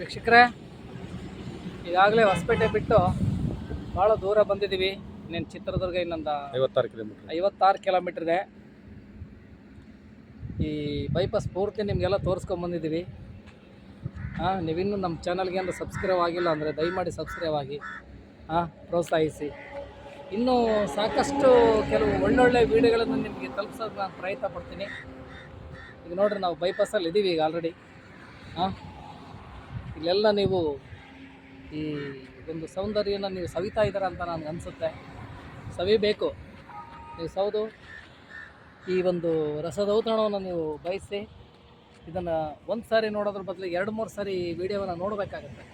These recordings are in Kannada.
ವೀಕ್ಷಕರೇ ಈಗಾಗಲೇ ಹೊಸಪೇಟೆ ಬಿಟ್ಟು ಭಾಳ ದೂರ ಬಂದಿದ್ದೀವಿ. ಇನ್ನೇನು ಚಿತ್ರದುರ್ಗ ಇನ್ನೊಂದು ಐವತ್ತಾರು ಕಿಲೋಮೀಟರ್ ಐವತ್ತಾರು ಕಿಲೋಮೀಟ್ರ್ ಇದೆ. ಈ ಬೈಪಾಸ್ ಪೂರ್ತಿ ನಿಮಗೆಲ್ಲ ತೋರಿಸ್ಕೊಂಬಂದಿದ್ದೀವಿ ಹಾಂ ನೀವಿನ್ನೂ ನಮ್ಮ ಚಾನಲ್ಗೆ ಏನಾದ್ರು ಸಬ್ಸ್ಕ್ರೈಬ್ ಆಗಿಲ್ಲ ಅಂದರೆ ದಯಮಾಡಿ ಸಬ್ಸ್ಕ್ರೈಬ್ ಆಗಿ ಹಾಂ ಪ್ರೋತ್ಸಾಹಿಸಿ. ಇನ್ನೂ ಸಾಕಷ್ಟು ಕೆಲವು ಒಳ್ಳೊಳ್ಳೆ ವೀಡಿಯೋಗಳನ್ನು ನಿಮಗೆ ತಲುಪಿಸೋದು ನಾನು ಪ್ರಯತ್ನ ಪಡ್ತೀನಿ. ಈಗ ನೋಡ್ರಿ ನಾವು ಬೈಪಾಸಲ್ಲಿ ಇದ್ದೀವಿ ಈಗ ಆಲ್ರೆಡಿ ಹಾಂ. ಇಲ್ಲೆಲ್ಲ ನೀವು ಈ ಒಂದು ಸೌಂದರ್ಯನ ನೀವು ಸವಿತಾ ಇದ್ದೀರ ಅಂತ ನನಗೆ ಅನಿಸುತ್ತೆ. ಸವಿಬೇಕು ನೀವು ಸೌದು. ಈ ಒಂದು ರಸದೌತಣವನ್ನು ನೀವು ಬಯಸಿ, ಇದನ್ನು ಒಂದು ಸಾರಿ ನೋಡೋದ್ರ ಬದಲು ಎರಡು ಮೂರು ಸಾರಿ ವಿಡಿಯೋವನ್ನು ನೋಡಬೇಕಾಗತ್ತೆ.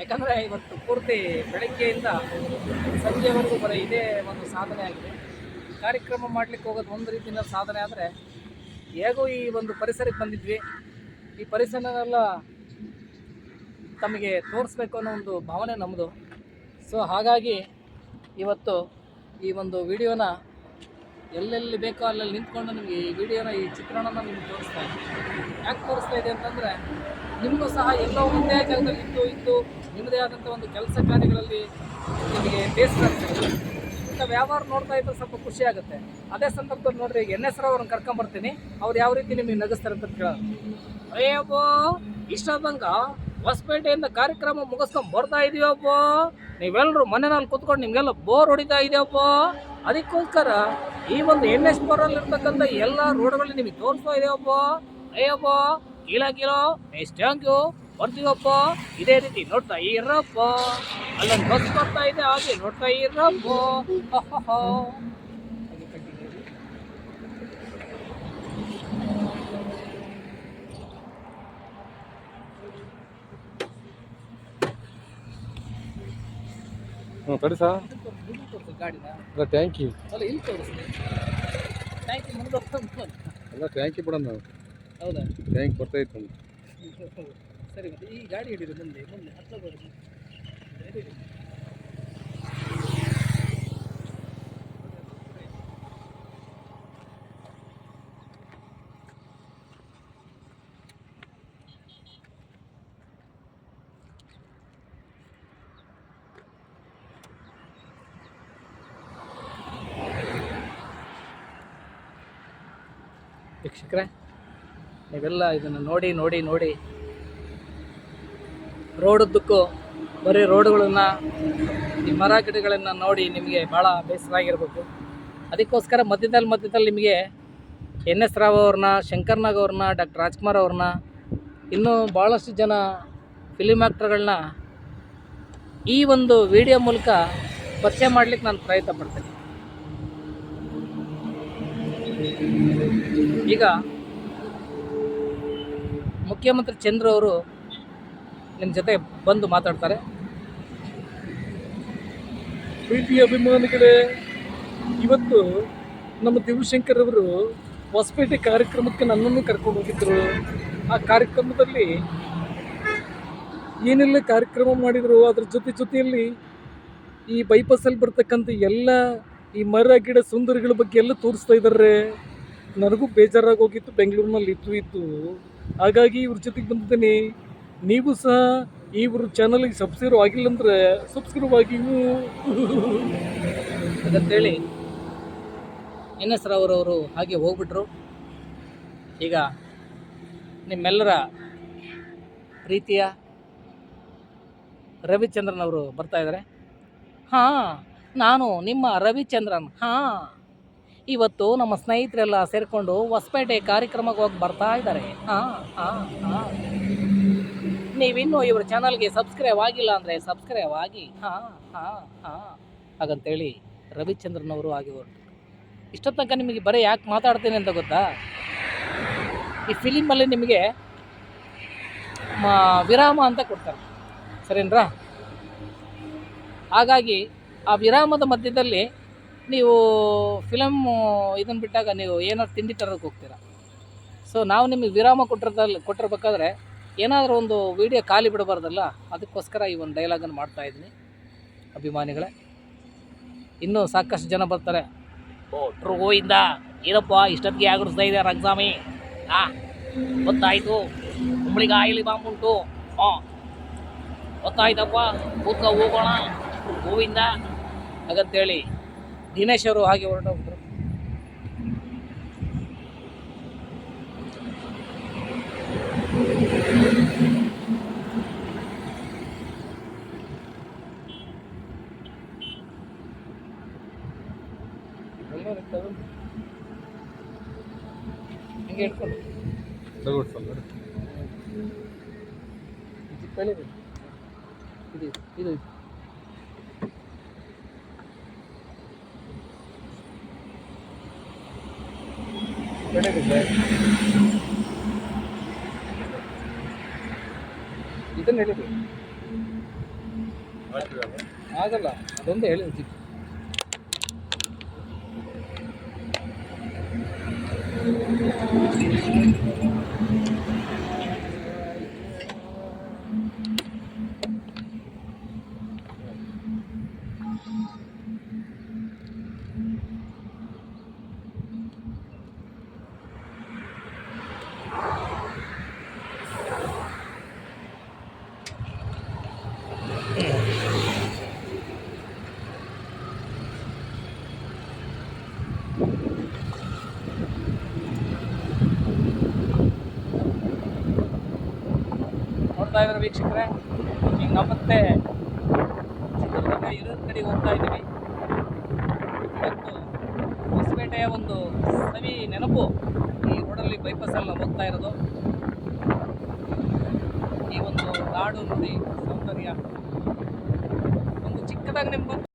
ಯಾಕಂದರೆ ಇವತ್ತು ಪೂರ್ತಿ ಬೆಳಗ್ಗೆಯಿಂದ ಸಂಜೆವರೆಗೂ ಬರೀ ಇದೇ ಒಂದು ಸಾಧನೆ ಆಗಿದೆ. ಕಾರ್ಯಕ್ರಮ ಮಾಡಲಿಕ್ಕೆ ಹೋಗೋದು ಒಂದು ರೀತಿಯಿಂದ ಸಾಧನೆ ಆದರೆ, ಹೇಗೂ ಈ ಒಂದು ಪರಿಸರಕ್ಕೆ ಬಂದಿದ್ವಿ. ಈ ಪರಿಸರನೆಲ್ಲ ತಮಗೆ ತೋರಿಸ್ಬೇಕು ಅನ್ನೋ ಒಂದು ಭಾವನೆ ನಮ್ಮದು ಸೊ ಹಾಗಾಗಿ ಇವತ್ತು ಈ ಒಂದು ವಿಡಿಯೋನ ಎಲ್ಲೆಲ್ಲಿ ಬೇಕೋ ಅಲ್ಲೆಲ್ಲಿ ನಿಂತ್ಕೊಂಡು ನಿಮಗೆ ಈ ವಿಡಿಯೋನ, ಈ ಚಿತ್ರಣನ ನಿಮ್ಗೆ ತೋರಿಸ್ತಾ ಇದ್ದೀನಿ. ಯಾಕೆ ತೋರಿಸ್ತಾ ಇದೆ ಅಂತಂದರೆ, ನಿಮಗೂ ಸಹ ಎಲ್ಲೋ ಒಂದೇ ಜಾಗದಲ್ಲಿ ಇದ್ದು ಇದ್ದು ನಿಮ್ಮದೇ ಆದಂಥ ಒಂದು ಕೆಲಸ ಕಾರ್ಯಗಳಲ್ಲಿ ನಿಮಗೆ ಬೇಸರ ಇಂಥ ವ್ಯವಹಾರ ನೋಡ್ತಾ ಇದ್ರೆ ಸ್ವಲ್ಪ ಖುಷಿ ಆಗುತ್ತೆ. ಅದೇ ಸಂದರ್ಭದಲ್ಲಿ ನೋಡ್ರಿ ಎನ್ ಎಸ್ ಅವ್ರನ್ನ ಕರ್ಕೊಂಬರ್ತೀನಿ. ಅವ್ರು ಯಾವ ರೀತಿ ನಿಮಗೆ ನಗಿಸ್ತಾರೆ ಅಂತ ಕೇಳೋದು ಅಯ್ಯಬ್ಬೋ ಇಷ್ಟೊತ್ತಂಕ ಹೊಸಪೇಟೆಯಿಂದ ಕಾರ್ಯಕ್ರಮ ಮುಗಿಸ್ಕೊಂಡು ಬರ್ತಾ ಇದೀವಪ್ಪ ನೀವೆಲ್ಲರೂ ಮನೆಯಲ್ಲಿ ಕೂತ್ಕೊಂಡು ನಿಮಗೆಲ್ಲ ಬೋರ್ ಹೊಡಿತಾ ಇದೆಯಪ್ಪ ಅದಕ್ಕೋಸ್ಕರ ಈ ಒಂದು ಎನ್ ಎಸ್ ಇರ್ತಕ್ಕಂಥ ಎಲ್ಲ ರೋಡ್ಗಳಲ್ಲಿ ನಿಮಗೆ ತೋರಿಸ್ತಾ ಇದೆಯಪ್ಪ ಅಯ್ಯಪ್ಪ ಕೀಲ ಕೀಳೋ ನೆಕ್ಸ್ಟ್ ಥ್ಯಾಂಕ್ ಯು ಬರ್ತೀವಪ್ಪ ಇದೇ ರೀತಿ ನೋಡ್ತಾ ಇರಪ್ಪ. ಅಲ್ಲೊಂದು ಬಸ್ ಬರ್ತಾ ಇದೆ, ಹಾಗೆ ನೋಡ್ತಾ ಇರಪ್ಪ. ಹ್ಞೂ ತಡಿ ಸಾ. ಥ್ಯಾಂಕ್ ಯು ಇದಕ್ಕೆ ತೋರ್ಸು ಗಾಡಿನ ಅಲ್ಲ ಟ್ಯಾಂಕಿ ಅಲ್ಲ ಇಲ್ಲಿ ತೋರಿಸ್ತೀನಿ ಥ್ಯಾಂಕ್ ಹೋಗ್ತಾ ಅಲ್ಲ ಟ್ಯಾಂಕಿ ಬಿಡೋಣ ನಾವು ಹೌದಾ ಟ್ಯಾಂಕ್ ಇತ್ತು ಸರಿ ಮತ್ತೆ ಈ ಗಾಡಿ ಹಿಡಿದು ಮುಂದೆ ಮುಂದೆ ಹತ್ತಿರ ವೀಕ್ಷಕರೇ, ನೀವೆಲ್ಲ ಇದನ್ನು ನೋಡಿ ನೋಡಿ ನೋಡಿ. ರೋಡದ್ದಕ್ಕೂ ಬರೀ ರೋಡುಗಳನ್ನು, ಈ ಮರ ಗಿಡಗಳನ್ನು ನೋಡಿ ನಿಮಗೆ ಭಾಳ ಬೇಸರ ಆಗಿರಬೇಕು ಅದಕ್ಕೋಸ್ಕರ ಮಧ್ಯದಲ್ಲಿ ಮಧ್ಯದಲ್ಲಿ ನಿಮಗೆ ಎನ್ ಎಸ್ ರಾವ್ ಅವ್ರನ್ನ ಶಂಕರ್ನಾಗ್ ಅವ್ರನ್ನ, ಡಾಕ್ಟರ್ ರಾಜ್ಕುಮಾರ್ ಅವ್ರನ್ನ, ಇನ್ನೂ ಭಾಳಷ್ಟು ಜನ ಫಿಲಿಮ್ ಆ್ಯಕ್ಟರ್ಗಳನ್ನ ಈ ಒಂದು ವಿಡಿಯೋ ಮೂಲಕ ಪರಿಚಯ ಮಾಡ್ಲಿಕ್ಕೆ ನಾನು ಪ್ರಯತ್ನ ಪಡ್ತೀನಿ. ಈಗ ಮುಖ್ಯಮಂತ್ರಿ ಚಂದ್ರ ಅವರು ನಿಮ್ಮ ಜೊತೆ ಬಂದು ಮಾತಾಡ್ತಾರೆ. ಪ್ರೀತಿ ಅಭಿಮಾನಿಗಳೇ, ಇವತ್ತು ನಮ್ಮ ದಿವಶಂಕರ್ ಅವರು ಹೊಸಪೇಟೆ ಕಾರ್ಯಕ್ರಮಕ್ಕೆ ನನ್ನನ್ನು ಕರ್ಕೊಂಡು ಹೋಗಿದ್ದರು ಆ ಕಾರ್ಯಕ್ರಮದಲ್ಲಿ ಏನೆಲ್ಲ ಕಾರ್ಯಕ್ರಮ ಮಾಡಿದರು, ಅದ್ರ ಜೊತೆ ಜೊತೆಯಲ್ಲಿ ಈ ಬೈಪಾಸಲ್ಲಿ ಬರ್ತಕ್ಕಂಥ ಎಲ್ಲ ಈ ಮರ, ಗಿಡ, ಸುಂದರಿಗಳ ಬಗ್ಗೆ ಎಲ್ಲ ತೋರಿಸ್ತಾ ಇದ್ದಾರೆ. ನನಗೂ ಬೇಜಾರಾಗಿ ಹೋಗಿತ್ತು, ಬೆಂಗಳೂರಿನಲ್ಲಿ ಇದ್ದು ಇದ್ದು ಹಾಗಾಗಿ ಇವ್ರ ಜೊತೆಗೆ ಬಂದಿದ್ದೀನಿ. ನೀವು ಸಹ ಇವರು ಚಾನಲ್ಗೆ ಸಬ್ಸ್ಕ್ರೈಬ್ ಆಗಿಲ್ಲ ಅಂದ್ರೆ ಸಬ್ಸ್ಕ್ರೈಬ್ ಆಗಿ ಹಾಗಂತೇಳಿ ಎನ್ ಎಸ್ ರಾವ್ರವರು ಹಾಗೆ ಹೋಗ್ಬಿಟ್ರು. ಈಗ ನಿಮ್ಮೆಲ್ಲರ ಪ್ರೀತಿಯ ರವಿಚಂದ್ರನ್ ಅವರು ಬರ್ತಾ ಇದ್ದಾರೆ ಹಾಂ, ನಾನು ನಿಮ್ಮ ರವಿಚಂದ್ರನ್. ಹಾಂ. ಇವತ್ತು ನಮ್ಮ ಸ್ನೇಹಿತರೆಲ್ಲ ಸೇರಿಕೊಂಡು ಹೊಸಪೇಟೆ ಕಾರ್ಯಕ್ರಮಕ್ಕೆ ಹೋಗಿ ಬರ್ತಾ ಇದ್ದಾರೆ. ಹಾಂ ಹಾಂ ಹಾಂ ನೀವಿನ್ನೂ ಇವ್ರ ಚಾನಲ್ಗೆ ಸಬ್ಸ್ಕ್ರೈಬ್ ಆಗಿಲ್ಲ ಅಂದರೆ ಸಬ್ಸ್ಕ್ರೈಬ್ ಆಗಿ. ಹಾಂ ಹಾಂ ಹಾಂ ಹಾಗಂತೇಳಿ ರವಿಚಂದ್ರನವರು ಆಗಿ ಹೊರಟು ತನಕ ನಿಮಗೆ ಬರೀ ಯಾಕೆ ಮಾತಾಡ್ತೀನಿ ಅಂತ ಗೊತ್ತಾ? ಈ ಫಿಲಿಮಲ್ಲಿ ನಿಮಗೆ ವಿರಾಮ ಅಂತ ಕೊಡ್ತಾರೆ. ಸರಿನ್ರಾ? ಹಾಗಾಗಿ ಆ ವಿರಾಮದ ಮಧ್ಯದಲ್ಲಿ ನೀವು ಫಿಲಮ್ ಇದನ್ನು ಬಿಟ್ಟಾಗ ನೀವು ಏನಾದ್ರು ತಿಂಡಿ ತರೋಕ್ಕೆ ಹೋಗ್ತೀರಾ? ಸೊ ನಾವು ನಿಮಗೆ ವಿರಾಮ ಕೊಟ್ಟಿರ್ದಲ್ಲಿ ಕೊಟ್ಟಿರ್ಬೇಕಾದ್ರೆ ಏನಾದರೂ ಒಂದು ವಿಡಿಯೋ ಖಾಲಿ ಬಿಡಬಾರ್ದಲ್ಲ? ಅದಕ್ಕೋಸ್ಕರ ಈ ಒಂದು ಡೈಲಾಗನ್ನು ಮಾಡ್ತಾ ಇದ್ದೀನಿ. ಅಭಿಮಾನಿಗಳೇ, ಇನ್ನೂ ಸಾಕಷ್ಟು ಜನ ಬರ್ತಾರೆ. ಓ ಟ್ರೂ ಗೋಯಿಂದ ಏನಪ್ಪ, ಇಷ್ಟೊತ್ತಿಗೆ ಆಗಿಡಿಸ್ತಾ ಇದೆ ರಂಗಸ್ವಾಮಿ? ಹಾಂ ಗೊತ್ತಾಯಿತು. ಕುಂಬಳಿಗೆ ಆಯಿಲಿ ಬಾಂಬುಂಟು ಹಾಂ ಗೊತ್ತಾಯ್ತಪ್ಪ. ಕೂತ್ಕ ಹೋಗೋಣ. ಹೂವಿಂದ. ಹಾಗಂತೇಳಿ. ದಿನೇಶ್ ಅವರು ಹಾಗೆ ಹೊರಟೋಗ್ಬಿಟ್ರು ಹಿಂಗೆ ಇಟ್ಕೊಂಡು. ಇದು ಇದು ಇದು. ಇದನ್ನ ಹೇಳಿದ್ರು. ಆಗಲ್ಲ ಅದೊಂದು ಹೇಳಿದ್ರು ನೋಡ್ತಾ ಇದ್ದಾರೆ ವೀಕ್ಷಕರೇ? ಈಗ ಮತ್ತೆ ಚಿತ್ರದುರ್ಗ ಇರೋದ್ ಕಡೆಗೆ ಹೋಗ್ತಾ ಇದ್ದೀವಿ. ಇವತ್ತು ಹೊಸಪೇಟೆಯ ಒಂದು ಸವಿ ನೆನಪು. ಈ ರೋಡಲ್ಲಿ ಬೈಪಾಸಲ್ಲಿ ನಾವು ಹೋಗ್ತಾ ಇರೋದು. ಈ ಒಂದು ನಾಡು ನೋಡಿ ಸೌಂದರ್ಯ. ಒಂದು ಚಿಕ್ಕದಾಗಿ ನಿಮ್ಗೆ